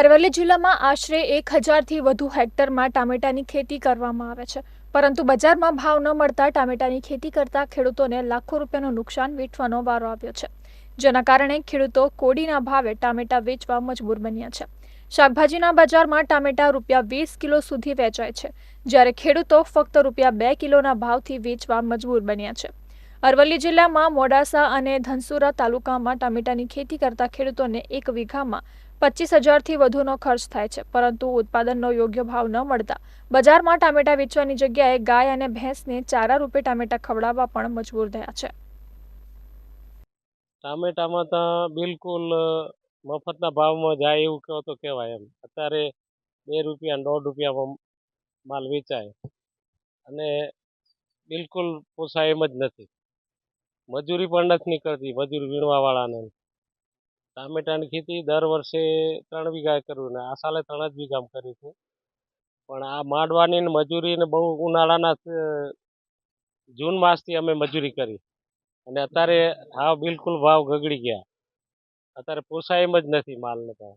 અરવલ્લી જિલ્લામાં આશરે એક હજારથી વધુ હેક્ટરમાં ટામેટાની ખેતી કરવામાં આવે છે. પરંતુ બજારમાં ભાવ ન મળતા ટામેટાની ખેતી કરતા ખેડૂતોને લાખો રૂપિયાનું નુકસાન વેઠવાનો વારો આવ્યો છે. જેના કારણે ખેડૂતો કોડીના ભાવે ટામેટા વેચવા મજબૂર બન્યા છે. શાકભાજીના બજારમાં ટામેટા રૂપિયા વીસ કિલો સુધી વેચાય છે. જ્યારે ખેડૂતો ફક્ત રૂપિયા બે કિલોના ભાવથી વેચવા મજબૂર બન્યા છે. અરવલ્લી જિલ્લામાં મોડાસા અને ધનસુરા તાલુકામાં ટામેટાની ખેતી કરતા ખેડૂતોને એક વીઘામાં પચીસ હજારથી વધુનો ખર્ચ થાય છે. પરંતુ ઉત્પાદનનો યોગ્ય ભાવ ન મળતા બજારમાં ટામેટા વેચવાની જગ્યાએ ગાય અને ભેંસને ચારા રૂપે ટામેટા ખવડાવવા પણ મજબૂર થયા છે. ટામેટામાં તો બિલકુલ મફતના ભાવમાં જાય એવું કહો તો કહેવાય એમ. અત્યારે બે રૂપિયા દોઢ રૂપિયામાં માલ વેચાય. અને બિલકુલ પોસાય એમ જ નથી. મજૂરી પણ નથી નીકળતી મજૂરી વીણવાવાળાને. ટામેટાની ખેતી દર વર્ષે ત્રણ વીઘા કર્યું ને આ સાલે ત્રણ જ વીઘામાં કર્યું છે પણ આ માંડવાની ને મજૂરી ને બહુ ઉનાળાના જૂન માસથી અમે મજૂરી કરી. અને અત્યારે હા બિલકુલ ભાવ ગગડી ગયા. અત્યારે પોસાય એમ જ નથી માલને અ,